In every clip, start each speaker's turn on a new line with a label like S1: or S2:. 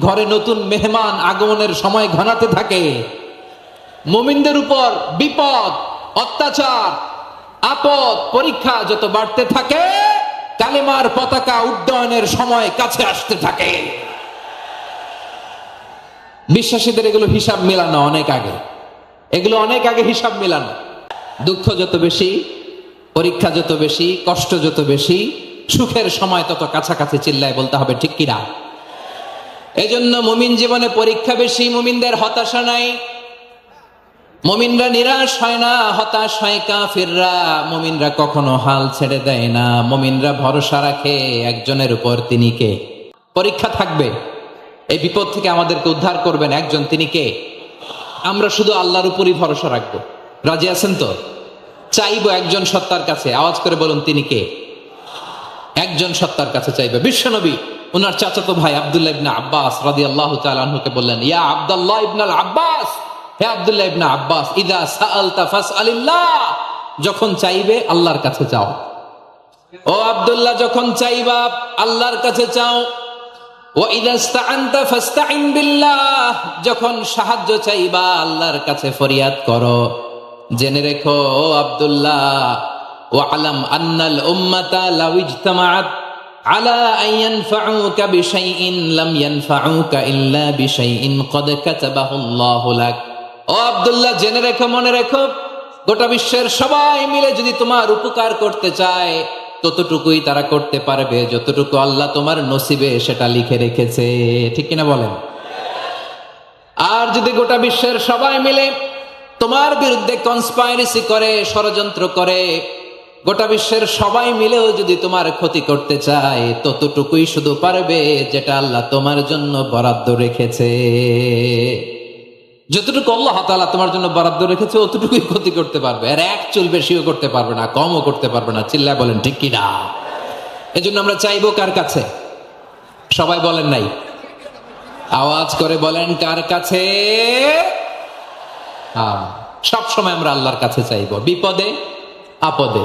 S1: ঘরে নতুন মেহমান আগমনের সময় ঘনাতে থাকে। মুমিনদের উপর বিপদ, অত্যাচার, আপদ, পরীক্ষা যত বাড়তে থাকে, কালেমার পতাকা উড্ডয়নের সময় কাছে আসতে থাকে। বিশ্বাসীদের এগুলো হিসাব মেলানো অনেক আগে। এগুলো অনেক আগে হিসাব মেলানো। দুঃখ যত বেশি, পরীক্ষা যত বেশি, কষ্ট যত বেশি, সুখের সময় তত কাছাকাছি চিল্লায় বলতে হবে, ঠিক কিনা? এজন্য মুমিন জীবনে পরীক্ষা বেশি, মুমিনদের হতাশা নাই। মমিনরা নিরাশ হয় না, হতাশ হয় কাফিররা। মমিনরা কখনো হাল ছেড়ে দেয় না। মমিনরা ভরসা রাখে একজনের উপর তিনি কে? পরীক্ষা থাকবে। এই বিপদ থেকে আমাদেরকে উদ্ধার করবেন একজন, তিনি কে? আমরা শুধু আল্লাহর উপরই ভরসা রাখব। রাজি আছেন তো? চাইব একজন সত্তার কাছে। আওয়াজ করে বলুন, তিনি কে? একজন সত্তার কাছে চাইবে। বিশ্বনবী ওনার চাচাতো ভাই আবদুল্লাহ ইবনা আব্বাস রাজি আল্লাহ তালকে বললেন, ইয়া আবদুল্লাহ ইবনাল আব্বাস, হে আবদুল্লাহ ইবনা আব্বাস, ইদা সাআলতা যখন চাইবে আল্লাহর কাছে চাও ও আবদুল্লাহ, যখন চাইবা আল্লাহর কাছে চাও যখন সাহায্য চাইবা আল্লাহর কাছে ফরিয়াদ করো। জেনে রেখো আবদুল্লাহ ও আলম আন্নাল উম্মাতা লাউইজতামাআত আলা আইয়ান ফাউকা বিশাইইন ইয়ানফাউকা ইল্লা বিশাইইন, কদ আব্দুল্লাহ, জেনে রেখো, মনে রেখো, গোটা বিশ্বের সবাই মিলে যদি তোমার উপকার করতে চায়, ততটুকুই তারা করতে পারবে, যতটুকু আল্লাহ তোমার নসিবে সেটা লিখে রেখেছে। ঠিক কিনা বলেন? আর যদি গোটা বিশ্বের সবাই মিলে তোমার বিরুদ্ধে কনস্পাইরেসি করে, ষড়যন্ত্র করে গোটা বিশ্বের সবাই মিলেও যদি তোমার ক্ষতি করতে চায়, ততটুকুই শুধু পারবে যেটা আল্লাহ তোমার জন্য বরাদ্দ রেখেছে। যতটুকু আল্লাহ তাআলা তোমার জন্য বরাদ্দ রেখেছে, অতটুকুই ক্ষতি করতে পারবে। আর এক চুল বেশিও করতে পারবে না, কমও করতে পারবে না। চিল্লা বলেন, ঠিক কি এই জন্য আমরা চাইব কার কাছে? সবাই বলেন নাই। আওয়াজ করে বলেন, কার কাছে? সব সময় আমরা আল্লাহর কাছে চাইব। বিপদে, আপদে।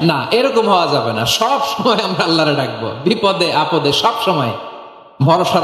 S1: না, এরকম হওয়া যাবে না। সব সময় আমরা আল্লাহরে ডাকবো। বিপদে, আপদে সব সময় ভরসা